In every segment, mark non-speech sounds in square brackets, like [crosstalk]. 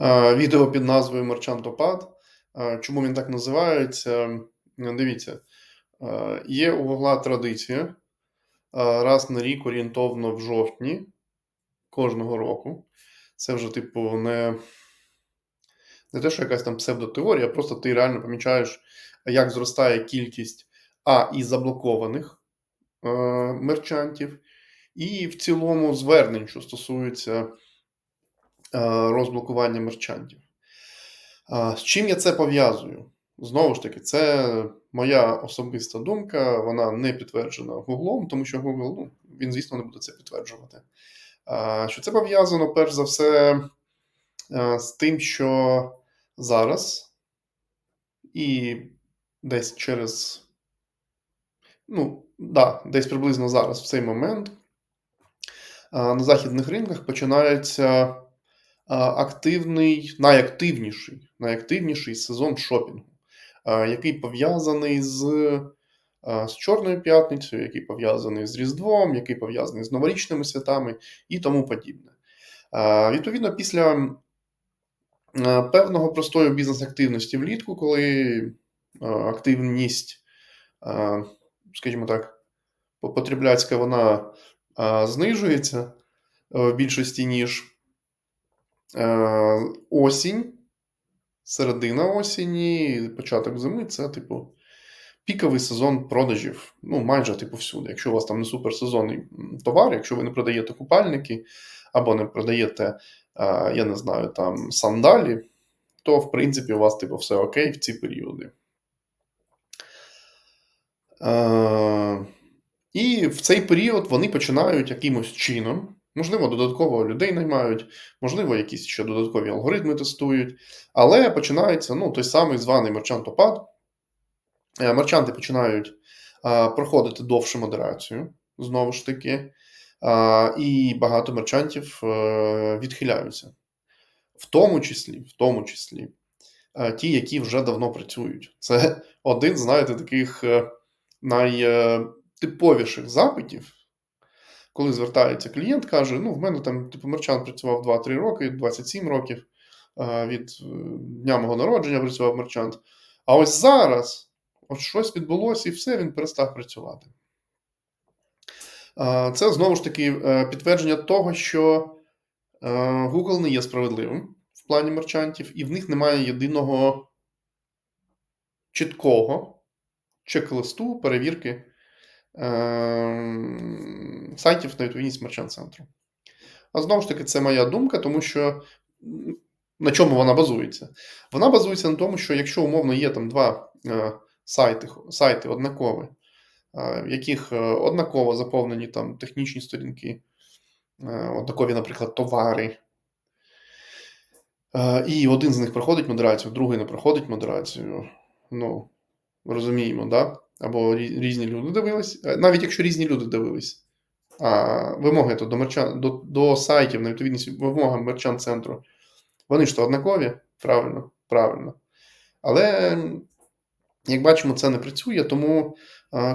Е, Відео під назвою Мерчантопад. Е, Чому він так називається? Е, Дивіться, є у Гугла традиція раз на рік орієнтовно в жовтні кожного року. Це вже, типу, не, не те, що якась там псевдотеорія, просто ти реально помічаєш, як зростає кількість А і заблокованих мерчантів, і в цілому звернень, що стосуються е, розблокування мерчантів. З чим я це пов'язую? Знову ж таки, це моя особиста думка, вона не підтверджена Гуглом, тому що Google, ну, він, звісно, не буде це підтверджувати. Що це пов'язано, перш за все, з тим, що зараз і десь через, ну, да, десь приблизно зараз, в цей момент, на західних ринках починається активний, найактивніший, найактивніший сезон шопінгу, який пов'язаний з, з Чорною п'ятницею, який пов'язаний з Різдвом, який пов'язаний з новорічними святами і тому подібне. Відповідно, після певного простою бізнес-активності влітку, коли активність, скажімо так, потребляцька, вона знижується в більшості, ніж осінь, середина осені, початок зими це, типу, піковий сезон продажів. Ну, майже типу всюди. Якщо у вас там не суперсезонний товар, якщо ви не продаєте купальники або не продаєте, е, я не знаю, там сандалі, то в принципі у вас типу, все окей в ці періоди. Е, і в цей період вони починають якимось чином Можливо, додатково людей наймають, можливо, якісь ще додаткові алгоритми тестують. Але починається ну, той самий званий мерчантопад. Е, мерчанти починають а, проходити довшу модерацію, знову ж таки, а, і багато мерчантів е, відхиляються. В тому числі, в тому числі, ті, які вже давно працюють. Це [laughs] один, знаєте, таких е, найтиповіших запитів коли звертається клієнт, каже: ну, в мене там типу мерчант працював 2-3 роки, 27 років від е, дня мого народження працював мерчант. А ось зараз от щось відбулося і все, він перестав працювати. Це знову ж таки е, підтвердження того, що е, Google не є справедливим в плані мерчантів, і в них немає єдиного чіткого чек-листу перевірки сайтів на відповідність мерчант центру. А знову ж таки, це моя думка, тому що на чому вона базується? Вона базується на тому, що якщо умовно є там два е, сайти сайти однакові, е, в яких е, однаково заповнені там технічні сторінки, однакові, наприклад, товари. І один з них проходить модерацію, другий не проходить модерацію. Ну, розуміємо, да? Або різні люди дивились, е, навіть якщо різні люди дивились, а вимоги то до мерчан, до, до сайтів на відповідність вимогам мерчант центру, вони ж то однакові, правильно, правильно. Але, як бачимо, це не працює, тому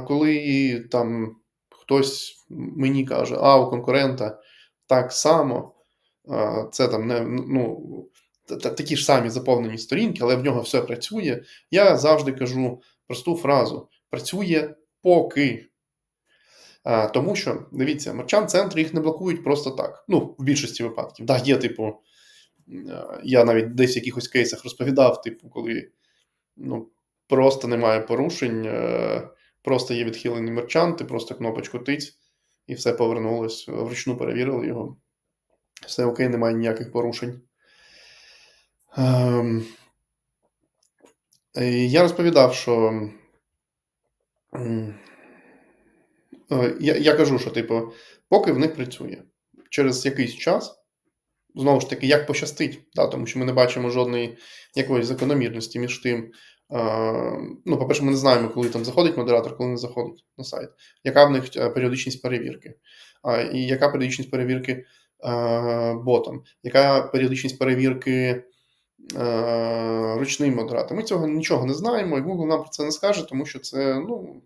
коли там хтось мені каже, а у конкурента так само, це там не ну, такі ж самі заповнені сторінки, але в нього все працює. Я завжди кажу просту фразу: працює поки. А, Тому що, дивіться, мерчант центри їх не блокують просто так. Ну, в більшості випадків. Да, є, типу, я навіть десь в якихось кейсах розповідав, типу, коли ну, просто немає порушень, е, просто є відхилені мерчанти, просто кнопочку тиць, і все повернулось. Вручну перевірили його. Все окей, немає ніяких порушень. Ем, я розповідав, що Е, я я кажу, що, типу, поки в них працює. Через якийсь час, знову ж таки, як пощастить, да, тому що ми не бачимо жодної якоїсь закономірності між тим. Е, ну, по-перше, ми не знаємо, коли там заходить модератор, коли не заходить на сайт. Яка в них е, періодичність перевірки? І яка періодичність перевірки ботом? Яка періодичність перевірки Е, ручний модератор. Ми цього нічого не знаємо, і Google нам про це не скаже, тому що це, ну,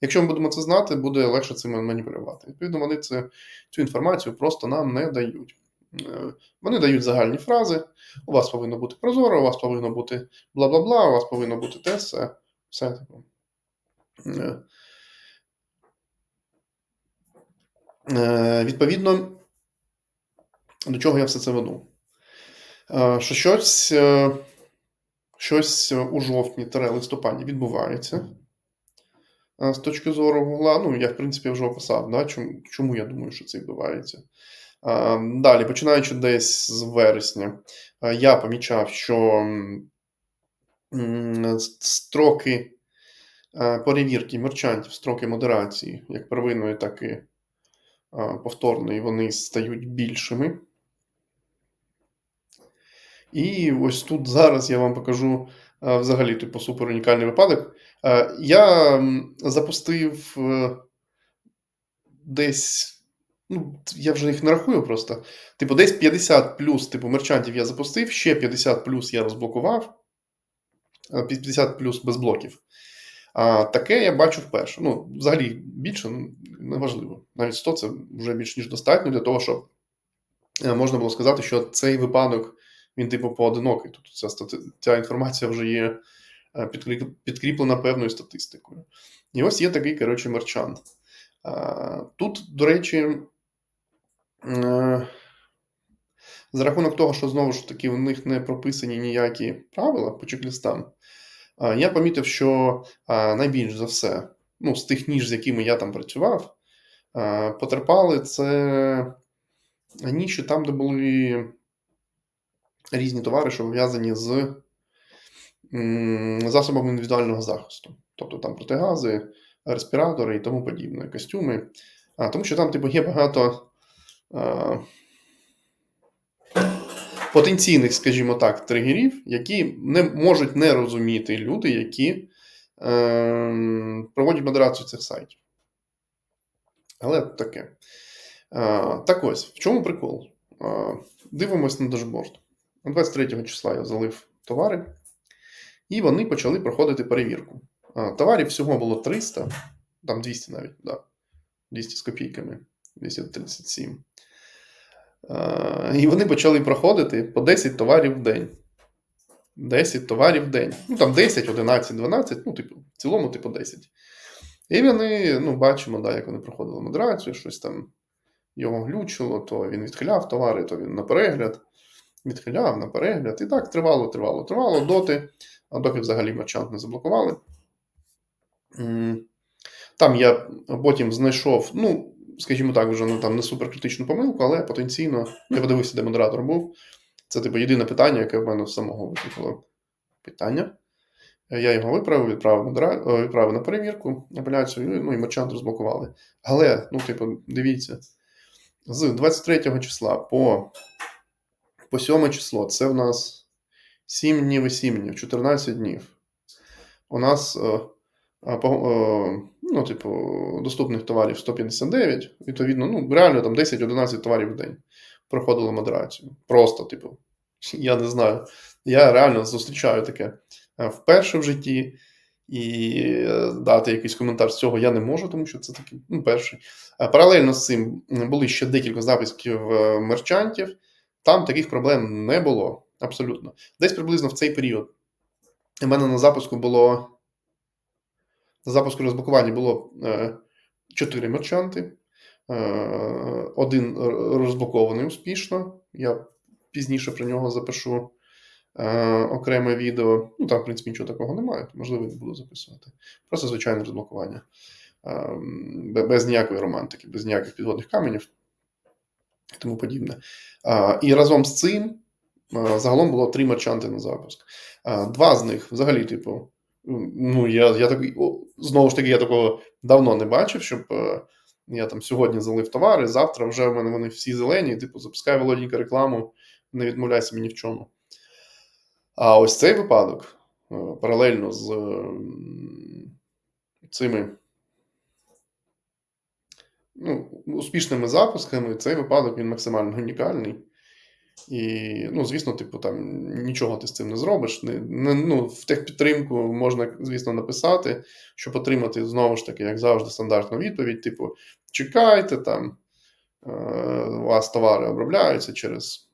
якщо ми будемо це знати, буде легше цим маніпулювати. Відповідно, вони це, цю інформацію просто нам не дають. Е, Вони дають загальні фрази. У вас повинно бути прозоро, у вас повинно бути бла-бла-бла, у вас повинно бути те, все. все. Е, е, Відповідно, до чого я все це веду? Е, Що щось, е, щось у жовтні листопаді відбувається е, з точки зору Гугла. Ну, я, в принципі, вже описав, да, чому, чому я думаю, що це відбувається. Е, Далі, починаючи десь з вересня, е, я помічав, що строки е, перевірки мерчантів, строки модерації, як первинної, так і е, повторної, вони стають більшими. І ось тут зараз я вам покажу е, взагалі типу супер унікальний випадок. Е, Я запустив е, десь, ну, я вже їх не рахую просто. Типу, десь 50 плюс типу, мерчантів я запустив, ще 50 плюс я розблокував, е, 50 плюс без блоків. А таке я бачу вперше. Ну, взагалі більше ну, неважливо. Навіть 100 це вже більш ніж достатньо для того, щоб можна було сказати, що цей випадок він, типу, поодинокий. Тобто ця, стати... ця інформація вже є е, підкріплена певною статистикою. І ось є такий, коротше, мерчант. Тут, до речі, е, за рахунок того, що знову ж таки в них не прописані ніякі правила по чек-лістам, я помітив, що найбільш за все, ну, з тих ніж, з якими я там працював, потерпали це ніші там, де були різні товари, що пов'язані з засобами індивідуального захисту. Тобто там протигази, респіратори і тому подібне, костюми. А, тому що там, типу, є багато а, потенційних, скажімо так, тригерів, які не можуть не розуміти люди, які е, проводять модерацію цих сайтів. Але таке. А, так ось, в чому прикол? А, дивимось на дашборд. 23 числа я залив товари, і вони почали проходити перевірку. Товарів всього було 300, там 200 навіть, да, 200 з копійками, 237. І вони почали проходити по 10 товарів в день. 10 товарів в день. Ну, там 10, 11, 12, ну, типу, в цілому, типу, 10. І вони, ну, бачимо, да, як вони проходили модерацію, щось там його глючило, то він відхиляв товари, то він на перегляд відхиляв на перегляд. І так тривало, тривало, тривало доти, а доки взагалі мерчант не заблокували. Там я потім знайшов, ну, скажімо так, вже ну, там не суперкритичну помилку, але потенційно я подивився, де модератор був. Це, типу, єдине питання, яке в мене самого викликало питання. Я його виправив, відправив, модера... е, відправив на перевірку, апеляцію, ну і мерчант розблокували. Але, ну, типу, дивіться, з 23 числа по по 7 число це в нас 7 днів і 7 днів, 14 днів. У нас е, е, ну, типу, доступних товарів 159, відповідно, ну, реально там 10-11 товарів в день проходили модерацію. Просто, типу, [laughs] я не знаю. Я реально зустрічаю таке е, вперше в житті. І дати якийсь коментар з цього я не можу, тому що це такий ну, перший. Паралельно з цим були ще декілька записків мерчантів. Там таких проблем не було абсолютно. Десь приблизно в цей період. У мене на запуску було. На запуску розблокування було е, 4 мерчанти. Е, один розблокований успішно. Я пізніше про нього запишу е, окреме відео. Ну, там, в принципі, нічого такого немає, можливо, не буду записувати. Просто звичайне розблокування. Е, без ніякої романтики, без ніяких підводних каменів і тому подібне. І разом з цим загалом було три мерчанти на запуск. Два з них взагалі, типу, ну, я я так, знову ж таки, я такого давно не бачив, щоб я там сьогодні залив товари, завтра вже в мене вони всі зелені, типу, запускай володінька рекламу, не відмовляйся мені в чому. А ось цей випадок паралельно з цими ну, успішними запусками цей випадок він максимально унікальний. І, ну, звісно, типу, там нічого ти з цим не зробиш. Не, не, ну, В техпідтримку можна, звісно, написати, щоб отримати знову ж таки, як завжди, стандартну відповідь: типу, чекайте там, у вас товари обробляються через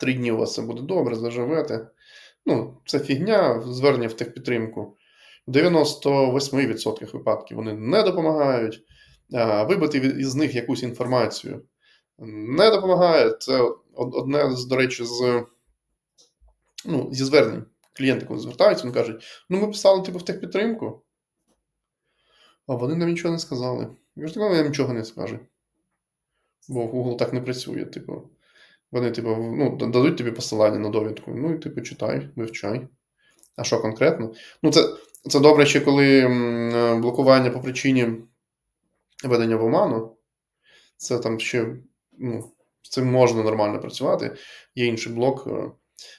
три дні у вас все буде добре, заживете. Ну, це фігня, звернення в техпідтримку. В 98% випадків вони не допомагають. А, Вибити із них якусь інформацію не допомагає. Це одне з, до речі, з ну, зі звернень. Клієнти, коли звертаються, вони кажуть: ну, ми писали типу в техпідтримку, а вони нам нічого не сказали. Я кажу, «Ну, я нічого не скажу. Бо Google так не працює. Типу, вони, типу, ну, дадуть тобі посилання на довідку. Ну, і типу, читай, вивчай. А що конкретно? Ну, це, це добре ще коли е, блокування по причині ведення в оману. Це там ще, ну, з цим можна нормально працювати. Є інший блок, е,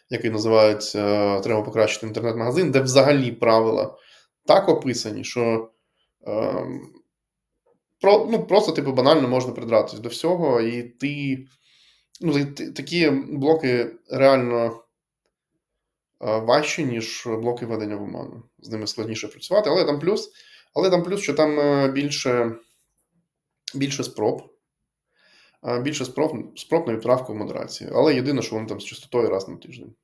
який називається е, Треба покращити інтернет-магазин, де взагалі правила так описані, що ем, про, ну, просто типу, банально можна придратись до всього, і ти. Ну, такі блоки реально е, важчі, ніж блоки ведення в оману. З ними складніше працювати, але там плюс, але там плюс, що там е, більше, більше спроб. Більше спроб, спроб на відправку в модерації. Але єдине, що вони там з частотою раз на тиждень.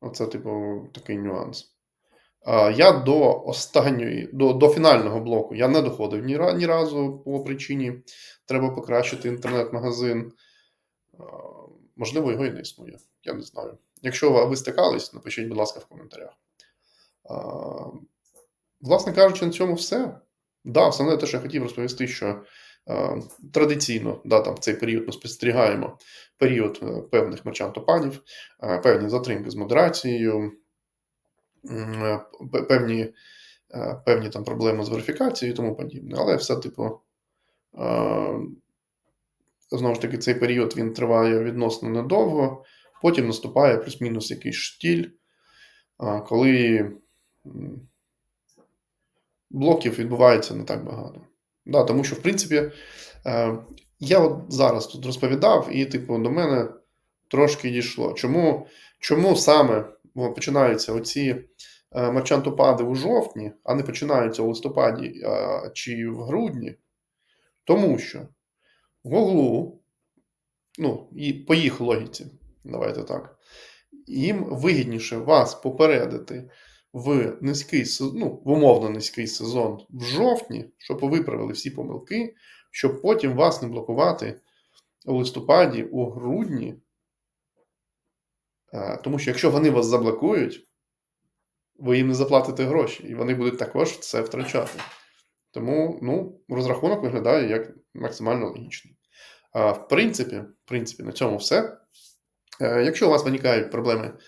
Оце, типу, такий нюанс. Я до останньої, до, до фінального блоку я не доходив ні, ні разу по причині треба покращити інтернет-магазин. Можливо, його і не існує. Я не знаю. Якщо ви стикались, напишіть, будь ласка, в коментарях. Власне кажучи, на цьому все. Да, основне те, що я хотів розповісти, що е, традиційно да, там, в цей період ми спостерігаємо період е, певних мерчантопадів, е, певні затримки з модерацією, е, певні, е, певні там проблеми з верифікацією і тому подібне. Але все, типу, е, знову ж таки, цей період він триває відносно недовго, потім наступає плюс-мінус якийсь штіль, е, коли блоків відбувається не так багато. Да, тому що, в принципі, е, я от зараз тут розповідав, і, типу, до мене трошки дійшло. Чому, чому саме починаються оці е, мерчантопади у жовтні, а не починаються у листопаді а, чи в грудні? Тому що Гуглу, ну, і по їх логіці, давайте так, їм вигідніше вас попередити в низький ну, в умовно низький сезон в жовтні, щоб ви виправили всі помилки, щоб потім вас не блокувати у листопаді, у грудні. Е, Тому що якщо вони вас заблокують, ви їм не заплатите гроші, і вони будуть також це втрачати. Тому ну, розрахунок виглядає як максимально логічний. В принципі, в принципі, на цьому все. Е, Якщо у вас виникають проблеми е,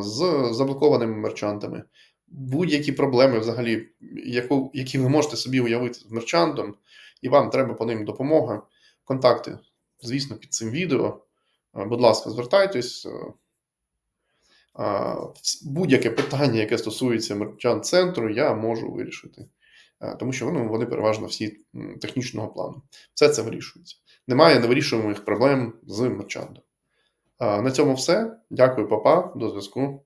з заблокованими мерчантами, будь-які проблеми, взагалі, яку, які ви можете собі уявити з мерчантом, і вам треба по ним допомога, контакти, звісно, під цим відео. Е, Будь ласка, звертайтесь. Е, Будь-яке питання, яке стосується мерчант центру, я можу вирішити. Е, Тому що ну, вони переважно всі технічного плану. Все це вирішується. Немає невирішуємих проблем з мерчантом. На цьому все. Дякую, папа. До зв'язку.